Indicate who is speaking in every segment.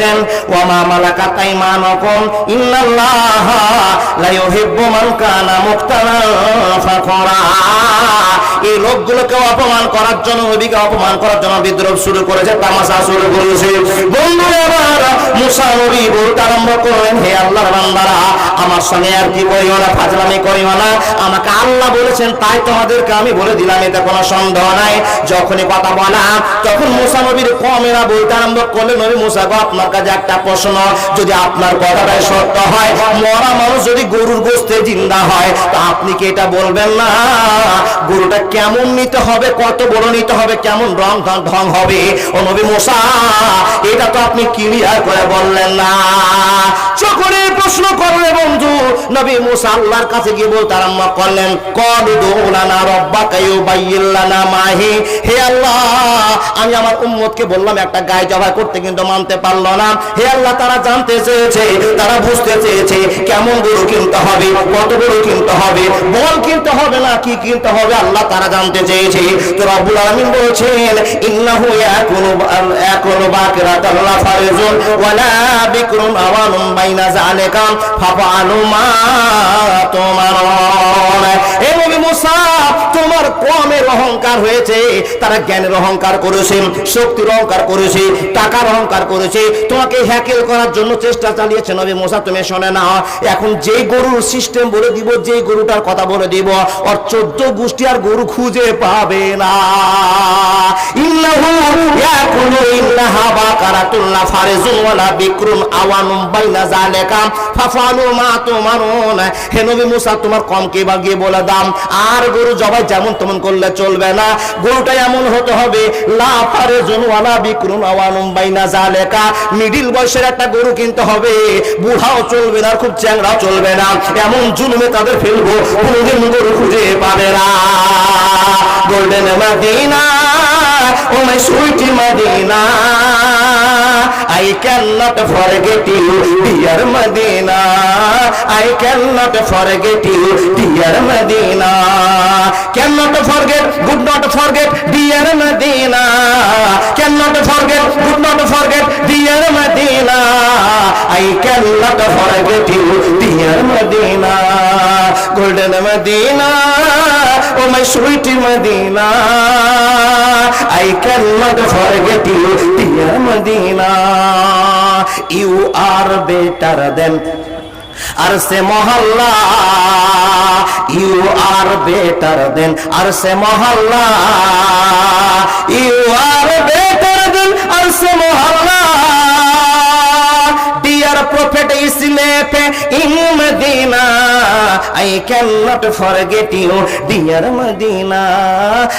Speaker 1: বলেছেন, ওয়ামা মালাকাত আইমানুকুম ইন্নাল্লাহা লা ইউহিব্বু মান কানা মুখতালান ফাখরা এই লোকগুলোকে অপমান করার জন্য, নবীকে অপমান করার জন্য বিদ্রোহ শুরু করেছে, তামাশা শুরু করেছে। বন্ধু আমার মুসা নবী বলতে আরম্ভ করলেন, হে আল্লাহর বান্দারা, আমার সঙ্গে আর কি করিও না, ফাজলামি করিও না। আমাকে আল্লাহ বলেছেন, তাই তোমাদেরকে আমি বলে দিলাম, এতে কোনো সন্দেহ নাই। যখনই কথা বলা, তখন মুসা নবীর কমেরা বলতে আরম্ভ করলেন, নবী মুসা গো, আপনার কাছে একটা প্রশ্ন যদি আপনার কথাটাই সত্য হয় যদি গরুর গোস্তে জিন্দা হয়, তো আপনি কি এটা বলবেন না? গরুটা কেমন নিতে হবে, কত বড় নিতে হবে, কেমন রং ঢং হবে? ও নবী মুসা, এটা তো আপনি ক্লিয়ার করে বললেন না। চকরে প্রশ্ন করলে বন্ধু, নবী মুসা আল্লাহর কাছে গিয়ে বলতে আরম্ভ করলেন, কদ দৌলানা রব্বাকা ইউবাইয়িল্লানা মাহি। হে আল্লাহ, আমি আমার উম্মতকে বললাম, একটা গায়ে জবাই করতে কিন্তু মানতে পারল না। হে আল্লাহ, তারা জানতে চেয়েছে, তারা বুঝতে চেয়েছে, কেমন গরু কিনতে হবে, কত গরু কিনতে হবে, বল কিনতে হবে না, কি কিনতে হবে, আল্লাহ তারা জানতে চেয়েছে। তো রব্বুল আলামিন বলছেন, ইন্নাহু ইয়াকুনু ইয়াকুনু বাকরাতাল লা ফারিজুন, ওয়ালা বিকরুন আওয়ানুম বাইনা যালিকা, ফাফআলু মা তুমারুন। হে নবী মুসা, তোমার অহংকার হয়েছে, তারা জ্ঞানের অহংকার করেছে, শক্তির অহংকার করেছে, টাকার অহংকার করেছে। তোমাকে হ্যাকেল করার জন্য চেষ্টা চালিয়েছে নবী মোসা, তুমি শোনে না। এখন যে গরুর সিস্টেম বলে দিব যে গরুটার কথা বলে দিব ওর চোদ্দ গোষ্ঠী আর গরু খুঁজে পাবে না। লা ওয়ালা আওয়ানুম বাইনা ফাফালু মা হে নবী মুসা, তোমার কম কে বলে দাম। আর গরু জবাই যেমন তেমন করলে চলবে না। গরুটা এমন হতে হবে, লা ফারিজুন ওয়ালা আওয়ানুম বাইনা মিডিল বয়সের একটা গরু কিনতে হবে, বুড়াও চলবে না খুব চ্যাংড়াও চলবে না। এমন জুলুমে তাদের ফেলব, কোনোদিন গরু খুঁজে পাবে না। Golden Medina oh my sweet Medina. I cannot forget you, dear Medina. I cannot forget you, dear Medina. Cannot forget, good not forget, dear Medina. Cannot forget, good not forget, dear Medina. I cannot forget you, dear Medina. Golden Medina, oh my sweet Medina. I cannot forget you, dear Medina. You are better than আর সে মহল্লা you R better দেন আর সে মহল্লা you R better দেন আর সে মহল্লা dear prophet Islam in Medina I cannot forget you, dear Medina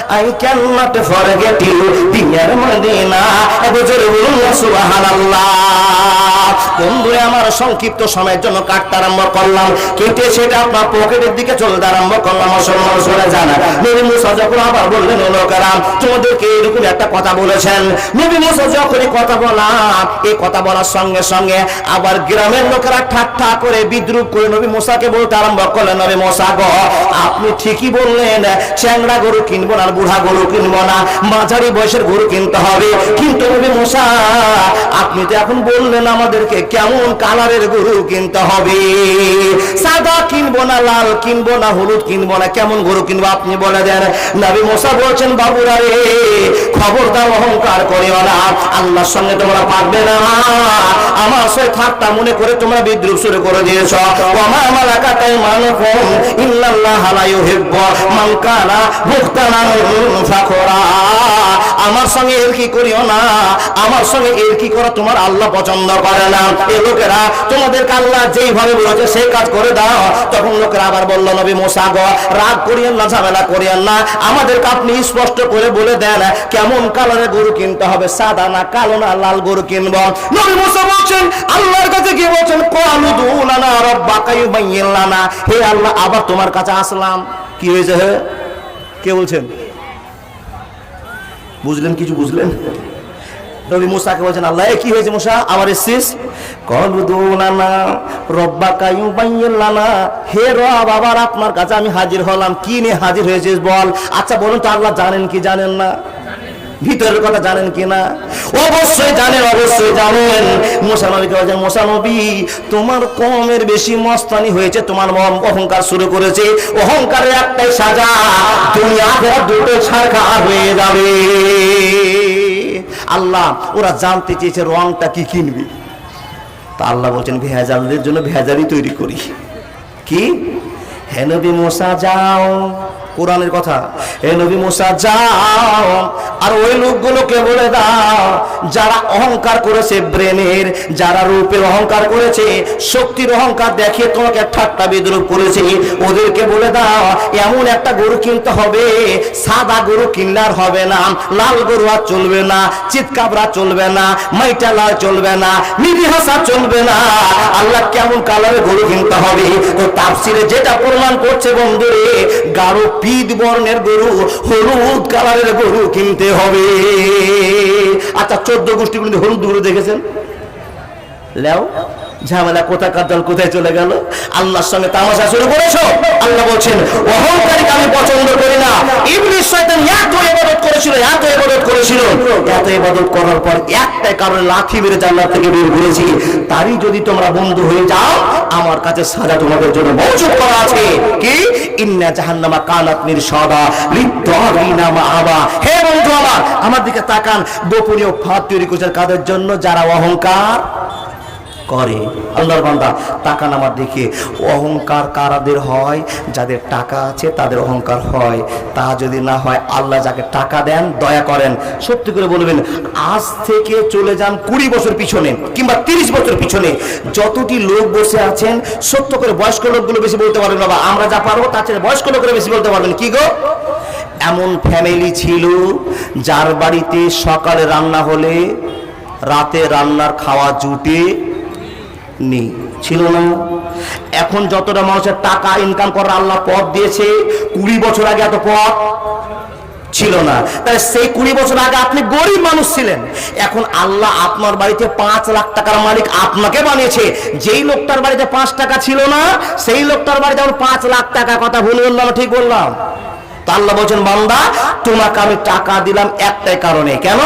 Speaker 1: I cannot forget you, dear Medina এবছর বলুন, সুবহানাল্লাহ। বন্ধু আমার সংক্ষিপ্ত সময়ের জন্য কাটতে আরম্ভ করলাম। কেটে সেটা আপনার পকেটের দিকে চলতে আরম্ভ করলাম, মুসলমান সরে জানা নবী মুসা যখন আবার বললেন লোকেরা, তোমাদেরকে এরকম একটা কথা বলেছেন। নবী মুসা যখনই কথা বলাম এই কথা বলার সঙ্গে সঙ্গে আবার গ্রামের লোকেরা ঠাট্টা করে বিদ্রুপ করে নবী মোসাকে বলতে আরম্ভ করলেন। নবী মোসা, গো, আপনি ঠিকই বললেন, চ্যাংড়া গরু কিনবো না বুড়া গরু কিনবো না, মাঝারি বয়সের গরু কিনতে হবে। কিন্তু নবী আপনি তো এখন বললেন আমাদেরকে কেমন কালারের গরু কিনতে হবে। সাদা কিনবো না, লাল কিনবো না, হলুদ কিনবো না, কেমন গরু কিনবো আপনি বলে দেন। নবী মোসা বলছেন, বাবুরা রে, খবরদার অহংকার করিও না, আল্লাহর সঙ্গে তোমরা পারবে না। আমার সে ঠাট্টা মনে করে তোমরা বিদ্রুপ শুরু করে দিয়েছ। ওমা মালাকাতাই মানুকুম ইন্নাল্লাহ লা ইউহিব্বু মান কানা মুখতালান ফাখরা। সঙ্গে এর কি করিও না? আমার সঙ্গে এর কি করা তোমার আল্লাহ পছন্দ করে না? এ লোকেরা তোমাদেরকে আল্লাহ যেইভাবে বলেছে, সেই কাজ করে দাও। তখন লোকেরা আবার বলল, নবী মোসা গো, রাগ করিয়েন না, ঝামেলা করিয়েন না। আমাদেরকে আপনি স্পষ্ট করে বলে দেন, কেমন কালারের গরু কিনতে হবে, সাদা না কালো না লাল গরু কিনবো? নবী মোসা বলছেন, আল্লাহর কাছে গিয়ে বলছেন কালু দুলানা রব্বাকা ইউবাইয়িলানা হে আল্লাহ, আবার তোমার কাছে আসলাম। কি হয়েছে হে? কে বলছেন? বুঝলেন কিছু বুঝলেন? নবী মুসাকে বলছেন, আল্লাহ কি হয়েছে মুসা? আবার এসছিস? কলুদুনানা রব্বা কায়ু বাইয়াল্লানা হে রব, আবার আপনার কাছে আমি হাজির হলাম। কি নিয়ে হাজির হয়েছিস বল? আচ্ছা বলুন তো, আল্লাহ জানেন কি জানেন না? ভিতরের কথা জানেন কিনা? অবশ্যই জানেন অবশ্যই জানেন। মোসা নবীকে বলছেন, মোসা নবী, তোমার কমের বেশি মস্তানি হয়েছে, তোমার অহংকার শুরু করেছে। অহংকারের একটাই সাজা, তুমি আগে দুটো ছাড়া হয়ে যাবে। আল্লাহ, ওরা জানতে চেয়েছে রংটা কি কিনবি। তা আল্লাহ বলছেন, ভেজালদের জন্য ভেজালই তৈরি করি। কি? হে নবী, মোসা, যাও। কোরআনের কথা। হে নবী মোসা, যাও। আর ওই লোকগুলোকে বলে দাও, যারা অহংকার করেছে ব্রেনের, যারা রূপের অহংকার করেছে, শক্তির অহংকার দেখিয়ে তোমাকে ঠাট্টা বিদ্রুপ করেছে, ওদেরকে বলে দাও, এমন একটা গরু কিনতে হবে, সাদা গরু কিনলে আর হবে না, লাল গরু আর চলবে না, চিৎকাবরা চলবে না, মাইটা লাল চলবে না মিরি হাসা চলবে না। আল্লাহ কেমন কালারের গরু কিনতে হবে। তো তাফসিরে যেটা প্রমাণ করছে বন্ধুরে গাঢ় পিদ বর্ণের গরু, হলুদ কালারের গরু কিনতে হবে। আচ্ছা চোদ্দ গোষ্ঠী কিন্তু হলুদ গরু দেখেছেন? লেও, ঝামেলা কোথায় কাদ্দাল কোথায় চলে গেল? আল্লাহর সঙ্গে তামাশা শুরু করেছ? আল্লাহ বলছেন, অহংকারীকে আমি পছন্দ করি না। ইবলিশ শয়তান এত ইবাদত করেছিল এত এত ইবাদত করার পর একটাই কারণে লাথি মেরে জান্নাত থেকে বের করেছি। তারই যদি তোমরা বন্ধু হয়ে যাও, আমার কাছে সাজা তোমাদের জন্য মজুদ করা আছে। কি? ইন্না জাহান্নামা কানাত নির্সদা লিত্তাগিনা মাআবা। হে বন্ধু আমার আমার দিকে তাকান। গোপনীয় ফাঁদ তৈরি করেছেন কাদের জন্য? যারা অহংকার করে। আল্লাহর বান্দা টাকা নামার দিকে। অহংকার কারাদের হয়, যাদের টাকা আছে তাদের অহংকার হয়। তা যদি না হয়, আল্লাহ যাকে টাকা দেন, দয়া করেন। সত্যি করে বলবেন, আজ থেকে চলে যান কুড়ি বছর পিছনে কিংবা তিরিশ বছর পিছনে। যতটি লোক বসে আছেন, সত্য করে বয়স্ক লোকগুলো বেশি বলতে পারবেন বাবা। আমরা যা পারব, তার চেয়ে বয়স্ক লোকেরা বেশি বলতে পারবেন। কি গো? এমন ফ্যামিলি ছিল, যার বাড়িতে সকালে রান্না হলে, রাতে রান্নার খাওয়া জুটে নেই, ছিল না। এখন যতটা মানুষের টাকা ইনকাম করার আল্লাহ পথ দিয়েছে, কুড়ি বছর আগে এত পথ ছিল না। তাই সেই কুড়ি বছর আগে আপনি গরিব মানুষ ছিলেন। এখন আল্লাহ আপনার বাড়িতে পাঁচ লাখ টাকার মালিক আপনাকে বানিয়েছে। যেই লোকটার বাড়িতে পাঁচ টাকা ছিল না, সেই লোকটার বাড়িতে এখন পাঁচ লাখ টাকা, কথা ভুল বললাম ঠিক বললাম? আল্লাহ বলছেন, বান্দা, তোমাকে আমি টাকা দিলাম একটাই কারণে। কেন?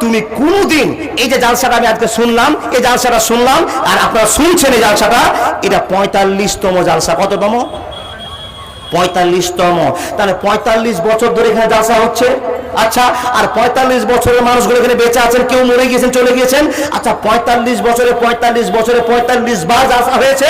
Speaker 1: তুমি কোনদিন এই যে জালসাটা আমি আজকে শুনলাম, এই জালসাটা শুনলাম, আর আপনারা শুনছেন এই জালসাটা, এটা পঁয়তাল্লিশতম জালসা। কততম? পঁয়তাল্লিশতম। তাহলে পঁয়তাল্লিশ বছর ধরে এখানে জালসা হচ্ছে? আচ্ছা আর পঁয়তাল্লিশ বছরের মানুষগুলো এখানে বেঁচে আছেন, কেউ মরে গিয়েছেন, চলে গিয়েছেন? আচ্ছা পঁয়তাল্লিশ বছরে পঁয়তাল্লিশ বছরে পঁয়তাল্লিশ বার জালসা হয়েছে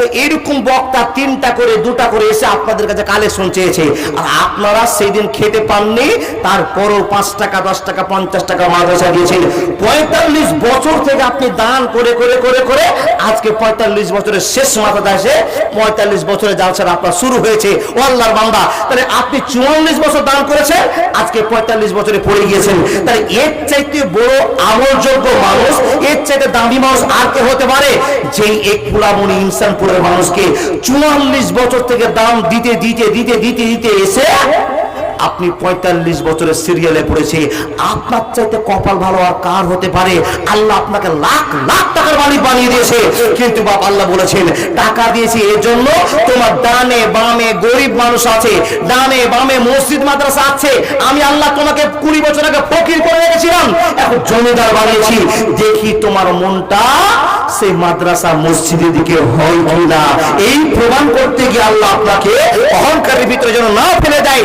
Speaker 1: তো এইরকম বক্তা তিনটা করে, দুটা করে এসে আপনাদের কাছে কালেকশন চেয়েছে। আর আপনারা সেই দিন খেতে পাননি, তারপরও পাঁচ টাকা, দশ টাকা, পঞ্চাশ টাকা মাদ্রাসা দিয়েছেন। পঁয়তাল্লিশ বছর থেকে আপনি দান করে করে করে করে আজকে পঁয়তাল্লিশ বছরের শেষ মাথাতে আসে। পঁয়তাল্লিশ বছরের জালসাটা আপনার শুরু হয়েছে। ও আল্লাহর বান্দা, তাহলে আপনি চুয়াল্লিশ বছর দান করেছেন, আজকে পঁয়তাল্লিশ বছরে পড়ে গিয়েছেন। তাহলে এর চাইতে বড় আমলযোগ্য মানুষ, এর চাইতে দামি মানুষ আর কে হতে পারে? যেই এক পুরামণি ইনসানপুরের মানুষকে চুয়াল্লিশ বছর থেকে দাম দিতে দিতে দিতে দিতে দিতে এসে আপনি পঁয়তাল্লিশ বছরের সিরিয়ালে পড়েছে। আপনার চাইতে কপাল ভালো আর কার হতে পারে? আল্লাহ আপনাকে লাখ লাখ টাকার মালিক বানিয়ে দিয়েছে। কিন্তু বাপ আল্লাহ বলেছেন, টাকা দিয়েছি এর জন্য তোমার ডানে বামে গরিব মানুষ আছে, ডানে বামে মসজিদ, মাদ্রাসা আছে। আমি আল্লাহ তোমাকে কুড়ি বছর আগে ফকির করে রেখেছিলাম। এখন জমিদার বানিয়েছি। দেখি তোমার মনটা সেই মাদ্রাসা, মসজিদের দিকে হয় কিনা? এই প্রমাণ করতে গিয়ে আল্লাহ আপনাকে অহংকারের ভিতরে যেন না ফেলে দেয়।